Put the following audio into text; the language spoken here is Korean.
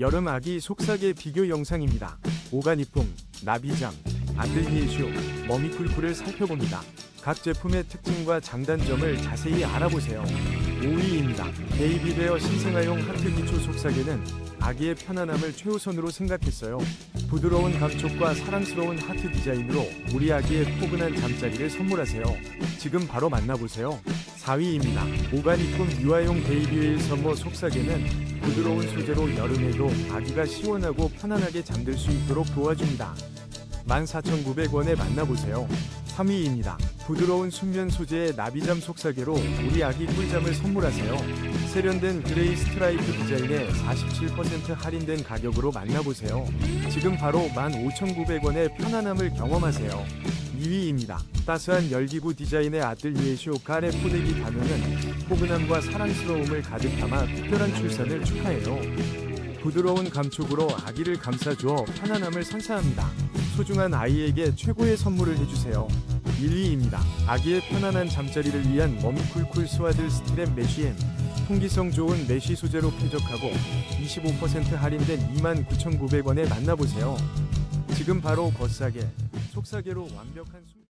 여름 아기 속삭이 비교 영상입니다. 오가니쁨, 나비잠, 안들리에쇼, 머미쿨쿨을 살펴봅니다. 각 제품의 특징과 장단점을 자세히 알아보세요. 5위입니다. 베이비베어 신생아용 하트 기초 속삭이는 아기의 편안함을 최우선으로 생각했어요. 부드러운 감촉과 사랑스러운 하트 디자인으로 우리 아기의 포근한 잠자리를 선물하세요. 지금 바로 만나보세요. 4위입니다. 오가니꿈 유아용 베이비웨일 서머 속삭이는 부드러운 소재로 여름에도 아기가 시원하고 편안하게 잠들 수 있도록 도와줍니다. 14,900원에 만나보세요. 3위입니다. 부드러운 순면 소재의 나비잠 속삭이로 우리 아기 꿀잠을 선물하세요. 세련된 그레이 스트라이프 디자인에 47% 할인된 가격으로 만나보세요. 지금 바로 15,900원의 편안함을 경험하세요. 2위입니다. 따스한 열기구 디자인의 아뜰리에쇼 가레 포대기 단어는 포근함과 사랑스러움을 가득 담아 특별한 출산을 축하해요. 부드러운 감촉으로 아기를 감싸주어 편안함을 선사합니다. 소중한 아이에게 최고의 선물을 해주세요. 1위입니다. 아기의 편안한 잠자리를 위한 머미쿨쿨 스와들 스트랩 메쉬엔 통기성 좋은 메쉬 소재로 쾌적하고 25% 할인된 29,900원에 만나보세요. 지금 바로 겉싸게, 속싸게로 완벽한 숨...